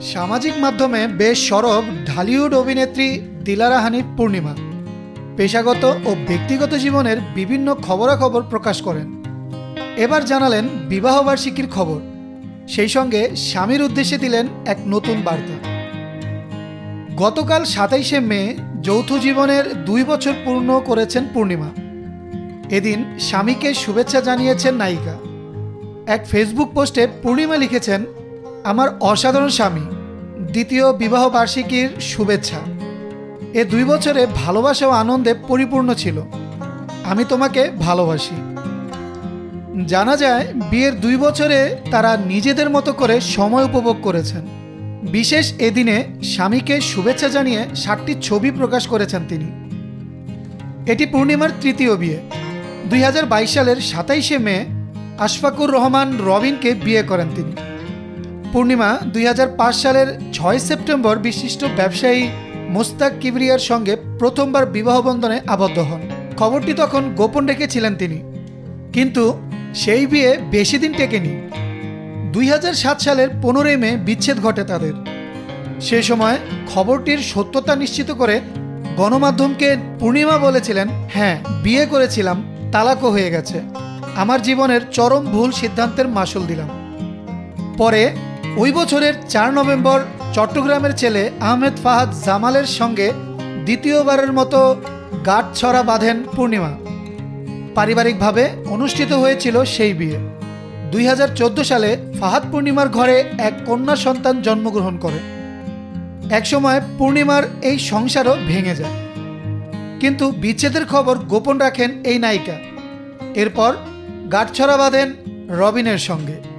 সামাজিক মাধ্যমে বেশ সরব ঢালিউড অভিনেত্রী দিলারা হানিফ পূর্ণিমা। পেশাগত ও ব্যক্তিগত জীবনের বিভিন্ন খবরাখবর প্রকাশ করেন। এবার জানালেন বিবাহবার্ষিকীর খবর। সেই সঙ্গে স্বামীর উদ্দেশ্যে দিলেন এক নতুন বার্তা। গতকাল সাতাইশে মে যৌথ জীবনের দুই বছর পূর্ণ করেছেন পূর্ণিমা। এদিন স্বামীকে শুভেচ্ছা জানিয়েছেন নায়িকা। এক ফেসবুক পোস্টে পূর্ণিমা লিখেছেন আমার অসাধারণ স্বামী, দ্বিতীয় বিবাহ বার্ষিকীর শুভেচ্ছা। এ দুই বছরে ভালোবাসা ও আনন্দে পরিপূর্ণ ছিল। আমি তোমাকে ভালোবাসি। জানা যায়, বিয়ের দুই বছরে তারা নিজেদের মতো করে সময় উপভোগ করেছেন। বিশেষ এদিনে স্বামীকে শুভেচ্ছা জানিয়ে সাতটি ছবি প্রকাশ করেছেন তিনি। এটি পূর্ণিমার তৃতীয় বিয়ে। দুই হাজার বাইশ সালের সাতাইশে মে আশফাকুর রহমান রবিনকে বিয়ে করেন তিনি। পূর্ণিমা দুই হাজার পাঁচ সালের ছয় সেপ্টেম্বর বিশিষ্ট ব্যবসায়ী মোস্তাক কিবরিয়ার সঙ্গে প্রথমবার বিবাহ বন্ধনে আবদ্ধ হন। খবরটি তখন গোপন রেখেছিলেন তিনি। কিন্তু সেই বিয়ে বেশি দিন টেকেনি। দুই হাজার সাত সালের পনেরোই মে বিচ্ছেদ ঘটে তাদের। সে সময় খবরটির সত্যতা নিশ্চিত করে গণমাধ্যমকে পূর্ণিমা বলেছিলেন হ্যাঁ বিয়ে করেছিলাম, তালাকও হয়ে গেছে। আমার জীবনের চরম ভুল সিদ্ধান্তের মাসুল দিলাম। পরে ওই বছরের চার নভেম্বর চট্টগ্রামের ছেলে আহমেদ ফাহাদ জামালের সঙ্গে দ্বিতীয়বারের মতো গাঁটছড়া বাঁধেন পূর্ণিমা। পারিবারিকভাবে অনুষ্ঠিত হয়েছিল সেই বিয়ে। দুই হাজার চোদ্দ সালে ফাহাদ পূর্ণিমার ঘরে এক কন্যা সন্তান জন্মগ্রহণ করে। একসময় পূর্ণিমার এই সংসারও ভেঙে যায়। কিন্তু বিচ্ছেদের খবর গোপন রাখেন এই নায়িকা। এরপর গাঁটছড়া বাঁধেন রবিনের সঙ্গে।